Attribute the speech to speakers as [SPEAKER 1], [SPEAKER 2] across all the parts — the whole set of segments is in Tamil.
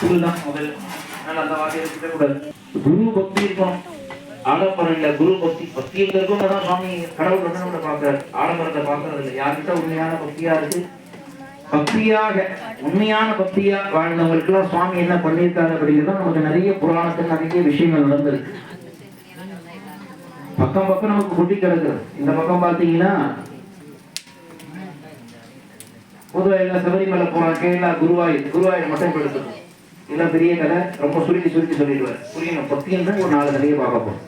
[SPEAKER 1] குரு தான் முதல் அந்த வார்த்தையை கூடாது. குரு பக்தி இருக்கும். ஆடம்பரம் இல்ல குரு பக்தி. பக்தி எங்க இருக்கவங்க தான் சுவாமி கடவுள் வந்து நம்மளை ஆடம்பரத்தை பார்க்கறது இல்லை யார்கிட்ட உண்மையான பக்தியா இருக்கு? பக்தியாக உண்மையான பக்தியா வாழ்ந்தவங்களுக்கு எல்லாம் சுவாமி என்ன பண்ணியிருக்காரு அப்படிங்கிறது நமக்கு நிறைய புராணத்தில் நிறைய விஷயங்கள் நடந்திருக்கு. பக்கம் பக்கம் நமக்கு குட்டி கிடக்குது இந்த பக்கம் பார்த்தீங்கன்னா புதுவையில சபரிமலை போனா கேரளா குருவாயூர். குருவாயூர் மட்டும் எடுத்துக்கணும் இதெல்லாம் பெரிய கதை ரொம்ப சுருக்கி சுருக்கி சொல்லிடுவார். புரியணும். பக்தின்னு ஒரு நாலு கதையை பார்க்க போறோம்.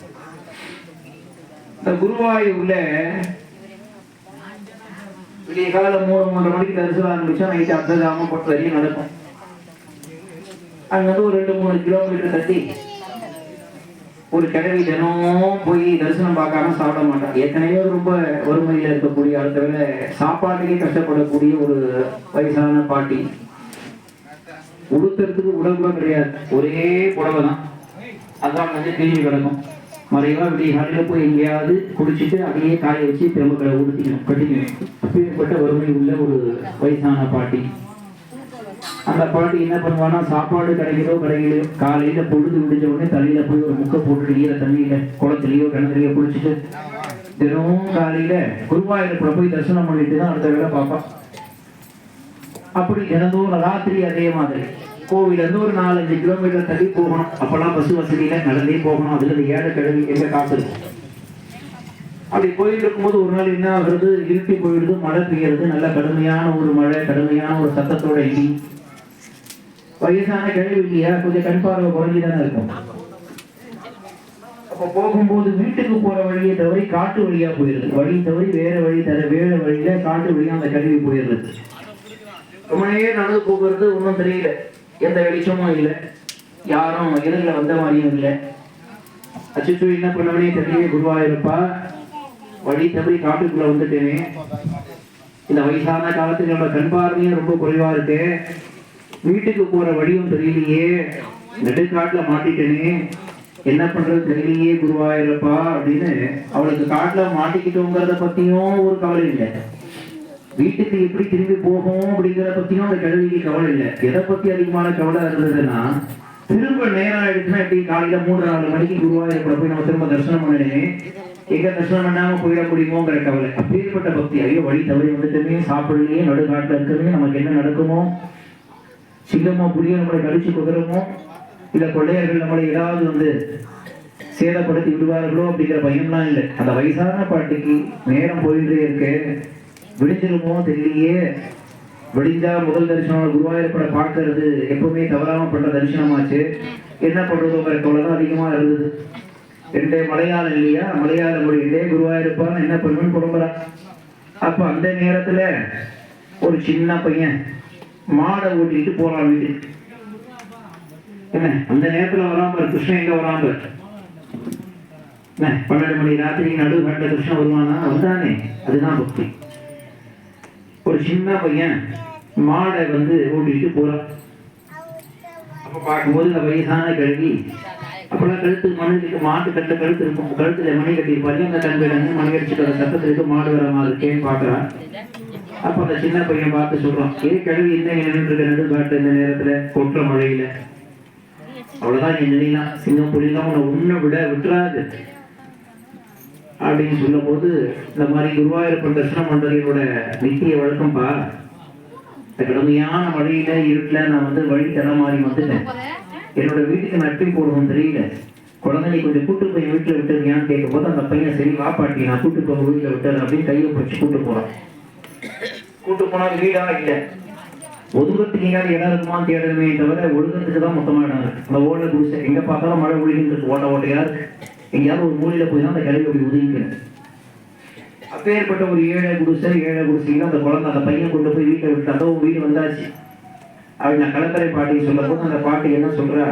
[SPEAKER 1] இந்த குருவாயூர்ல விடிய காலம் மூணு மூன்று மணிக்கு தரிசனம் ஆரம்பிச்சா நைட்டு அந்த கிராமம் பத்து வரையும் நடக்கும். அங்கிருந்து ஒரு ரெண்டு மூணு கிலோமீட்டர் தட்டி ஒரு கிழவி தினமும் போய் தரிசனம் பார்க்காம சாப்பிட மாட்டாங்க ஏற்கனவே ரொம்ப வறுமையில இருக்கக்கூடிய ஆட்கள சாப்பாட்டுக்கே கஷ்டப்படக்கூடிய ஒரு வயசான பாட்டி. உடுத்துறதுக்கு உடம்பு கிடையாது. ஒரே புடவை தான் அதான் வந்து கிழிஞ்சு கிடக்கும். மறைவா இப்படி காலையில போய் எங்கேயாவது குடிச்சிட்டு அதையே காய வச்சு திரும்ப கடை உடுத்திக்கணும் கட்டிக்கணும். அப்பேற்பட்ட வறுமை உள்ள ஒரு வயசான பாட்டி. அந்த பாட்டி என்ன பண்ணுவானா சாப்பாடு கிடைக்கிறோ கிடைக்கலையோ காலையில பொழுது முடிஞ்ச உடனே தலையில போய் ஒரு முக்கை போட்டுட்டு ஈர தண்ணியில குளத்துலயோ கிணத்துலயோ குளிச்சுட்டு தினமும் காலையில குருவாயூரப்புல போய் தரிசனம் பண்ணிட்டு தான் அடுத்த வேலை பார்ப்பான். அப்படி தினந்தோறும் ராத்திரி அதே மாதிரி. கோவில இருந்து ஒரு நாலஞ்சு கிலோமீட்டர் தள்ளி போகணும். அப்பெல்லாம் பஸ் வசதியில நடந்தே போகணும். அதுல ஏழை கிழவி எங்க காசு இருக்கும். அப்படி போயிட்டு இருக்கும்போது ஒரு நாள் என்ன ஆகுறது? இருட்டி போயிடுது மழை பெய்யறது. நல்ல கடுமையான ஒரு மழை கடுமையான ஒரு சத்தத்தோட இடி. வயசான கிழவி இல்லையா? கொஞ்சம் கண் பார்வை இருக்கும். அப்ப போகும்போது வீட்டுக்கு போற வழியை தவிர காட்டு வழியா போயிருது வழி தவிர வேற வழி தர வேற வழியில காட்டு வழியா அந்த கழுவி போயிருது ரொம்ப நேரம் நடந்து போகிறது ஒன்றும் தெரியல. எந்த வெளிச்சமும் இல்லை. யாரும் எதிரில் வந்த மாதிரியும் இல்லை. அச்சுச்சு என்ன பண்ணவனே தெரியல குருவாயிருப்பா வழி தப்பி காட்டுக்குள்ள வந்துட்டேனே. இந்த வயசான காலத்துக்கு என்னோட கண் பார்வையும் ரொம்ப குறைவா இருக்கு. வீட்டுக்கு போற வழியும் தெரியலையே. நெடுக்காட்டுல மாட்டிட்டேனே. என்ன பண்றது தெரியலையே குருவாயிருப்பா அப்படின்னு அவளுக்கு காட்டுல மாட்டிக்கிட்டோங்கிறத பத்தியும் ஒரு கவலை இல்லை. வீட்டுக்கு எப்படி திரும்பி போகும் அப்படிங்கிற பத்தியும் அந்த கல்விக்கு கவலை இல்லை. எதை பத்தி அதிகமான கவலை இருந்ததுன்னா திரும்ப நேரம் ஆயிடுச்சுன்னா எப்படி காலையில மூன்று நாலு மணிக்கு குருவாயூர்ல போய் நம்ம திரும்ப தரிசனம் பண்ணனே எங்க தரிசனம் பண்ணாம போயிட முடியுமோங்கிற கவலை. அப்பேற்பட்ட பக்தி. ஐயோ வழி தவறி வந்துட்டுமே சாப்பிடலையே நடுக்காட்டுல இருக்கவே நமக்கு என்ன நடக்குமோ? சிங்கமோ புரிய நம்மளை கழிச்சு குதிரமோ இல்ல கொள்ளையர்கள் நம்மளை ஏதாவது வந்து சேதப்படுத்தி விடுவார்களோ அப்படிங்கிற பயம்லாம் இல்லை. அந்த வயசான பாட்டிக்கு நேரம் போயிட்டே இருக்கு. விடிஞ்சிருமோ தெரியலையே. விடிஞ்சா முதல் தரிசனம் குருவாயூரப்பட பார்க்கறது. எப்பவுமே தவறாம பண்ற தரிசனமாச்சு. என்ன பண்றதோங்கிற கவலை தான் அதிகமா இருந்தது. ரெண்டே மலையாளம் இல்லையா? மலையாள மொழி ரெண்டே குருவாயூரப்பான்னு என்ன பண்ணுவேன்னு புலம்புறா. அப்ப அந்த நேரத்துல ஒரு சின்ன பையன் மாடை ஓட்டிட்டு போறான் வீட்டுக்கு. என்ன அந்த நேரத்துல வராம கிருஷ்ணன் எங்க வராம என்ன பன்னெண்டு மணி ராத்திரி நடு கண்ட கிருஷ்ணன் வருவானா? வந்தானே அதுதான் பக்தி. ஒரு சின்ன பையன் மாடை வந்து ஓட்டிட்டு போறான். அப்ப பார்க்கும்போது இந்த வயசான கழுவி அப்பெல்லாம் கழுத்து மனுக்கு மாட்டு கட்ட கழுத்து இருக்கும். கழுத்துல மணி கட்டியிருப்பாரு. அந்த கண் கிடங்கு மணி அடிச்சுட்டு வர சத்தத்துக்கு மாடு வர மாதிரி இருக்கேன்னு பாக்குறான் அப்ப அந்த சின்ன பையன் பார்த்து சொல்றான் ஏ கழுவி என்ன நின்றுட்டு இருக்க நடு காட்டு இந்த நேரத்துல கொற்ற மழையில. அவ்வளவுதான் நீ நினைலாம் சிங்கம் புலிலாம் உன்னை உன்னை விட விட்டுறாது. அப்படின்னு சொல்லும்போது இந்த மாதிரி குருவாயூரப்பன் தரிசனம் பண்றதோட நித்திய வழக்கம்பா இந்த கடுமையான மழையில இருட்டுல நான் வந்து வழி தர மாதிரி வந்துட்டேன். என்னோட வீட்டுக்கு நட்டி போடுவோம் தெரியல. குழந்தைங்க கொஞ்சம் கூட்டு போய் வீட்டுல விட்டுருக்கியான்னு கேட்கும் போது அந்த பையன் சரி வா பாட்டி நான் கூட்டு போய் வீட்டுல விட்டுறேன் அப்படின்னு கையை பிடிச்சி கூட்டு போறான். கூட்டு போனா வீடா இல்ல. ஒதுங்கத்துக்கு எங்கேயாவது இடம் இருக்குமா தேடணுமே தவிர ஒழுங்கத்துக்கு தான் மொத்தமா இடம் இருக்கு. அந்த ஓட குடிசை எங்க பார்த்தாலும் மழை ஒழுகின்றது ஓட்ட ஓட்டையா இருக்கு. எங்கேயாவது ஒரு மூலையில போய் தான் அந்த கிளவி அப்படி ஒதுங்கிக்கணும். அப்பேற்பட்ட ஒரு ஏழை குடிசை ஏழை குடிசையில அந்த குழந்தை அந்த பையன் கொண்டு போய் வீட்டை விட்டு அதோ வீடு வந்தாச்சு. அவன் நான் கலக்கரை பாட்டி சொல்ல போது அந்த பாட்டி என்ன சொல்றா?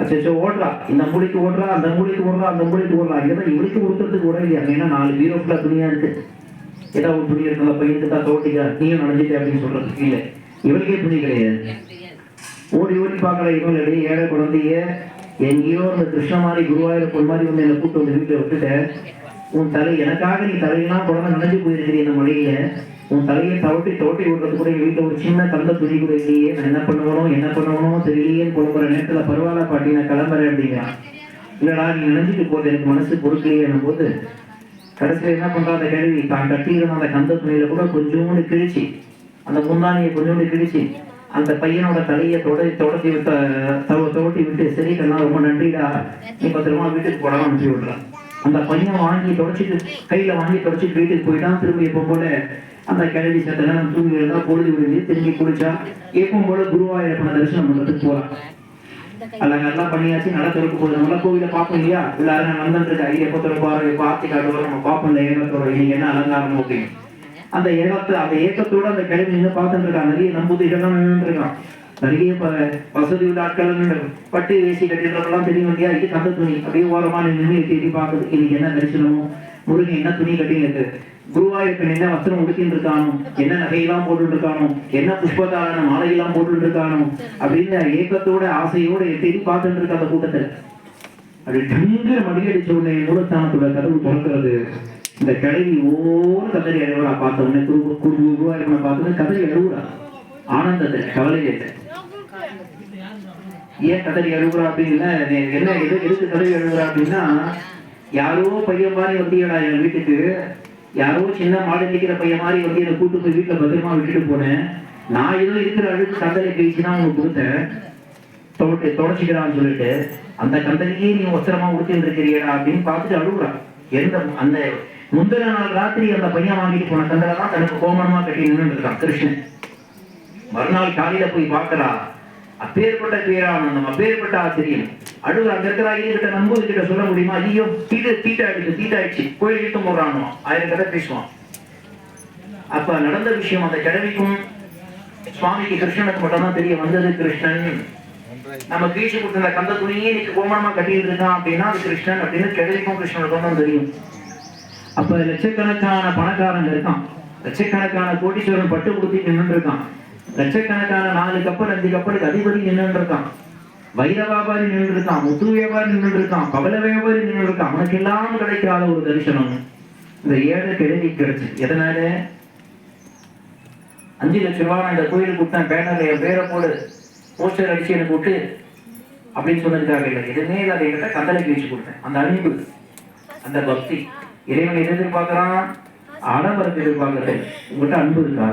[SPEAKER 1] அச்சோ ஓடுறா. இந்த மூலிக்கு ஓடுறா அந்த மூலிக்கு ஓடுறா அந்த மூலிக்கு ஓடுறா. இதான் இவருக்கு கொடுக்கறதுக்கு கூட இல்லையா? ஏன்னா நாலு பீரோ ஃபுல்லா துணியா இருக்கு. ஏதாவது ஒரு துணி இருக்கு அந்த பையனுக்கு தான் தோட்டிக்கா நீயும் நனைஞ்சிட்ட அப்படின்னு சொல்றதுக்கு இல்லை. இவருக்கே துணி கிடையாது. ஓடி ஓடி பார்க்கற இவன் இடையே ஏழை குழந்தைய எங்கேயோ இந்த கிருஷ்ண மாதிரி குருவாயூர் மாதிரி வந்து என்னை கூட்டு வந்து வீட்டில் விட்டுட்டேன் உன் தலை எனக்காக நீ தலையெல்லாம் குழந்தை நினைஞ்சு போயிருக்கிறீ இந்த மழையில உன் தலையை தவட்டி தவட்டி விடுறது கூட எங்கள் வீட்டில் ஒரு சின்ன கந்த துணி கூட இல்லையே நான் என்ன பண்ணுவனோ என்ன பண்ணுவனோ தெரியலையேன்னு புலம்புற நேரத்தில் பரவாயில்ல பாட்டி நான் கிளம்புறேன் அப்படிங்கிறான். இல்லடா நீ நினைஞ்சிட்டு போகுது எனக்கு மனசு பொறுக்கலையே போது கடைசியில் என்ன பண்றா அந்த கேள்வி? தான் கட்டியிருந்த அந்த கந்த துணியில கூட கொஞ்சோண்டு கிழிச்சு அந்த முந்தானியை கொஞ்சோண்டு கிழிச்சு அந்த பையனோட தலையை தொடை தொடச்சி விட்ட தவ விட்டு சரி கண்ணா ரொம்ப நன்றிடா. நீ பத்திரமா வீட்டுக்கு போடாம அனுப்பி விடுறான். அந்த பையன் வாங்கி தொடச்சிட்டு கையில வாங்கி தொடச்சிட்டு வீட்டுக்கு போயிட்டான். திரும்பி எப்போ போல அந்த கிழவி சட்டெல்லாம் தூங்கி இருந்தா பொழுது விடுது திரும்பி குளிச்சா. எப்போ போல குருவாயூரப்பன தரிசனம் பண்றதுக்கு போறான் அழகெல்லாம் பண்ணியாச்சு. நட திறக்க போகுது நம்ம கோவில பார்ப்போம் இல்லையா? எல்லாரும் நடந்துட்டு இருக்கா ஐயா எப்போ திறப்பாரு எப்போ ஆர்த்தி காட்டுவாரு நம்ம பார்ப்போம். இந்த ஏகத்தோட இன்னைக்கு என்ன அலங்காரம் அப்படின்னு. அந்த ஏகத்தை அந்த ஏக்கத்தோட அந்த கிழமை நின்று பார்த்துட்டு இருக்கான். நிறைய நம்புது நின்று இருக்கான். நிறைய வசதி உள்ள ஆட்கள் பட்டு வேசி கட்டிடுறவங்களாம் தெரியும் இல்லையா? இது கந்த துணி. அப்படியே ஓரமா நின்று தேடி பார்க்குது. இன்னைக்கு என்ன தரிசனமோ? முருகன் என்ன துணி கட்டிங்க குருவாயூருக்கு என்ன வஸ்திரம் உடுத்தின்னு இருக்கானோ? என்ன நகையெல்லாம் போட்டு இருக்கானோ? என்ன புஷ்பதாரண மாலையெல்லாம் போட்டு இருக்கானோ? அப்படின்னு ஏக்கத்தோட ஆசையோட தேடி பார்த்துட்டு இருக்க அந்த கூட்டத்துல. அது டங்குற மடியடிச்ச உடனே மூலஸ்தானத்தோட கதவு திறக்கிறது. இந்த கிழவி ஓர் கதறி அழுவரா பார்த்த உடனே குறுகு குரு இருக்கணும் பார்த்தோன்னே கதறி அழுவுறா. ஆனந்தத்தை கவலையை ஏன் கதறி அழுகுறா அப்படின்னா என்ன எது எதுக்கு கதறி அழுகுறா அப்படின்னா யாரோ பையன் மாதிரி வந்தியடா என் வீட்டுக்கு. யாரோ சின்ன மாடு நிற்கிற பையன் மாதிரி வந்து என்னை கூட்டு போய் வீட்டில் பத்திரமா விட்டுட்டு போனேன். நான் ஏதோ இருக்கிற அழுக்கு கந்தலை பேசி தான் உனக்கு கொடுத்தேன். தொட்டு தொடச்சிக்கிறான்னு சொல்லிட்டு. அந்த கந்தனையே நீ வஸ்திரமா உடுத்திட்டு இருக்கிறியடா அப்படின்னு பார்த்துட்டு அழுகுறான் எந்த அந்த முந்தின நாள் ராத்திரி அந்த பையன் வாங்கிட்டு போன கந்தலை தான் தனக்கு கோமணமா கட்டி நின்றுருக்கான் கிருஷ்ணன். மறுநாள் காலையில போய் பார்க்கறா. அப்பேற்பட்ட பேரானந்தம் அப்பேற்பட்ட ஆச்சரியம். அடுத்து அங்க இருக்கிற ஐயர்கிட்ட நம்பூது கிட்ட சொல்ல முடியுமா? ஐயோ தீட்டு தீட்டாயிடுச்சு தீட்டாயிடுச்சு. கோயில் இழுத்து போடுறானோ? ஆயிரம் கதை பேசுவான். அப்ப நடந்த விஷயம் அந்த கிழவிக்கும் சுவாமிக்கு கிருஷ்ணனுக்கு மட்டும்தான் தெரிய வந்தது. கிருஷ்ணன் நம்ம கீழ்ச்சி கொடுத்த கந்த துணியே இன்னைக்கு கோமணமா கட்டிட்டு இருக்கான் அப்படின்னா அது கிருஷ்ணன் அப்படின்னு கிழவிக்கும் கிருஷ்ணனுக்கும் தான் தெரியும். அப்ப லட்சக்கணக்கான பணக்காரங்க இருக்கான் லட்சக்கணக்கான கோடீஸ்வரன் பட்டு கொடுத்து நின்று இருக்கான் லட்சக்கணக்கான நாலு கப்பல் அஞ்சு கப்பலுக்கு அதிபதி நின்று இருக்கான் வைர வியாபாரி நின்று இருக்கான் முத்து வியாபாரி நின்று இருக்கான் பவள வியாபாரி நின்று இருக்கான் அவனுக்கு எல்லாம் கிடைக்காத ஒரு தரிசனம். இந்த ஏழை கிழவி கிடைச்சு. எதனால? அஞ்சு லட்சம் ரூபாய் நான் இந்த கோயிலுக்கு கொடுத்தேன். பேனர்ல என் பேரை போடு. போஸ்டர் அடிச்சு எனக்கு விட்டு அப்படின்னு சொன்னதுக்காக இல்லை. எதுவுமே இல்லாத என்கிட்ட கந்தலைக்கு வச்சு கொடுத்தேன். அந்த அன்பு அந்த பக்தி. இறைவன் எது எதிர்பார்க்கிறான்? ஆடம்பரத்தை எதிர்பார்க்கறது உங்கள்கிட்ட அன்பு இருக்கா?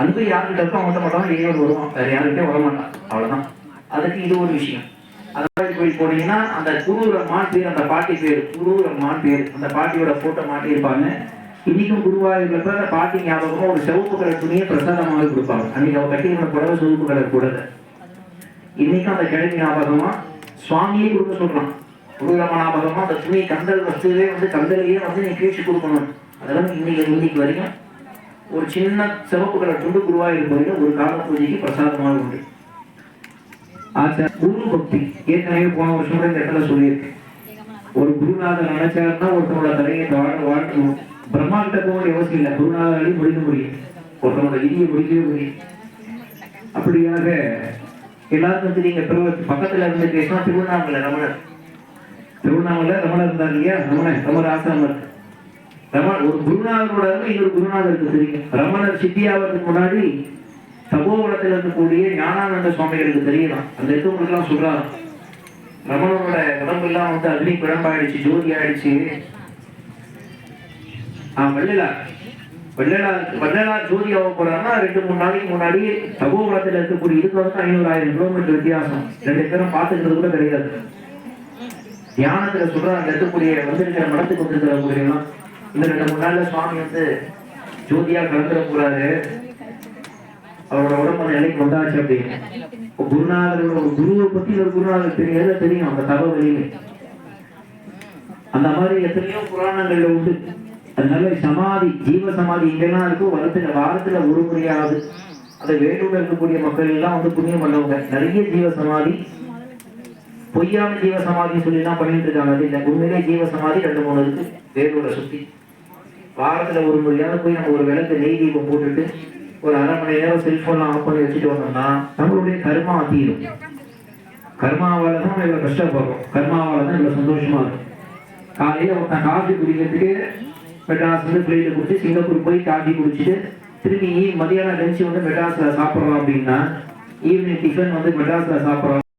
[SPEAKER 1] அன்பு யாருக்கிட்ட இருக்கோ அவங்ககிட்ட மட்டும் இறைவன் வருவான். வேற யாருக்கிட்டே வரமாட்டான் அவ்வளவுதான். அதுக்கு இது ஒரு விஷயம். அதாவது போய் போனீங்கன்னா அந்த குருரம்மான் பேர் அந்த பாட்டி பேர் குருரம்மான் பேர். அந்த பாட்டியோட போட்டோ மாட்டியிருப்பாங்க. இன்னைக்கும் குருவாயூர்ல அந்த பாட்டி ஞாபகமா ஒரு சிவப்பு கலர் துணியை பிரசாதமாக கொடுப்பாங்க. அன்னைக்கு அவ கட்டியிருந்த புடவை சிவப்பு கலர் புடவை இன்னைக்கும் அந்த கிழமை ஞாபகமா சுவாமியே கொடுக்க சொல்றான். குருரம ஞாபகமா அந்த துணி கந்தல் வஸ்துவே வந்து கந்தலையே வந்து நீ கீழ்ச்சி கொடுக்கணும். அதெல்லாம் இன்னைக்கு இன்னைக்கு வரைக்கும் ஒரு சின்ன சிவப்பு கலர் துண்டு குருவாயூர் கோயில ஒரு கால பூஜைக்கு பிரசாதமாக உண்டு. ஆச்சா குரு பக்தி. ஏற்கனவே போன வருஷம் கூட இந்த இடத்துல சொல்லியிருக்கு ஒரு குருநாதர் நினைச்சாருன்னா ஒருத்தனோட தலையை வாழ வாழ்க்கணும் பிரம்மா கிட்ட போக வேண்டிய இல்லை குருநாதராலையும் முடிக்க முடியும் ஒருத்தனோட விதியை முடிக்கவே முடியும் அப்படியாக எல்லாருக்கும் தெரியுங்க பக்கத்துல இருந்து பேசினா திருவண்ணாமலை ரமணர் திருவண்ணாமலை ரமணர் இருந்தார் இல்லையா? ரமணர் ரமர் ஆசிரமர். ரம ஒரு குருநாதரோட இருந்து இன்னொரு குருநாதருக்கு தெரியும்? ரமணர் சித்தியாவதுக்கு முன்னாடி தபோவனத்தில் இருக்கக்கூடிய ஞானானந்த சுவாமிகளுக்கு தெரியலாம். அந்த இருக்கவங்களுக்கு எல்லாம் சொல்றாரு ரமணனோட உடம்பெல்லாம் வந்து அக்னி குழம்பாயிடுச்சு ஜோதி ஆயிடுச்சு ஆஹ் வெள்ளலா. வெள்ளலா வெள்ளலா ஜோதி ஆக போறாருன்னா ரெண்டு மூணு நாளைக்கு முன்னாடி தபோவனத்தில் இருக்கக்கூடிய இதுக்கு வந்து ஐநூறு ஆயிரம் கிலோமீட்டர் வித்தியாசம். ரெண்டு பேரும் பார்த்துக்கிறது கூட கிடையாது. தியானத்துல சொல்ற அந்த இருக்கக்கூடிய வந்திருக்கிற மனத்துக்கு வந்திருக்கிறவங்க எல்லாம் இந்த ரெண்டு மூணு நாள்ல சுவாமி வந்து ஜோதியா கலந்துட போறாரு. அவரோட உடம்பு நிலைக்கு வந்தாச்சு அப்படின்னு குருநாதரோட ஒரு குருவை பத்தி ஒரு குருநாதர் தெரியாத தெரியும்? அந்த தகவல் அந்த மாதிரி எத்தனையோ புராணங்கள்ல உண்டு. அதனால சமாதி ஜீவ சமாதி எங்கெல்லாம் இருக்கோ வருத்துல வாரத்துல ஒரு முறையாவது. அந்த வேலூர்ல இருக்கக்கூடிய மக்கள் எல்லாம் வந்து புண்ணியம் பண்ணவங்க. நிறைய ஜீவ சமாதி பொய்யான ஜீவ சமாதி சொல்லி தான் பண்ணிட்டு இருக்காங்க. அது இல்லை உண்மையிலே ஜீவ சமாதி ரெண்டு மூணு இருக்கு. வேலூரை சுத்தி. வாரத்துல ஒரு முறையாவது போய் நம்ம ஒரு விளக்கு நெய் தீபம் போட்டுட்டு ஒரு அரை மணி நேரம் செல்போன்லாம் ஆஃப் பண்ணி வச்சுட்டு வந்தோம்னா நம்மளுடைய கர்மா தீரும். கர்மாவால தான் நம்ம இவ்வளவு கஷ்டப்படுறோம். கர்மாவால தான் இவ்வளவு சந்தோஷமா இருக்கும். காலையில ஒருத்தன் காஃபி குடிக்கிறதுக்கு மெட்ராஸ் வந்து பிளேட்டு குடிச்சு சிங்கப்பூர் போய் காஃபி குடிச்சிட்டு திரும்பி மதியானம் லஞ்ச் வந்து மெட்ராஸ்ல சாப்பிட்றோம் அப்படின்னா ஈவினிங் டிஃபன் வந்து மெட்ராஸ்ல சாப்பிட்றோம்.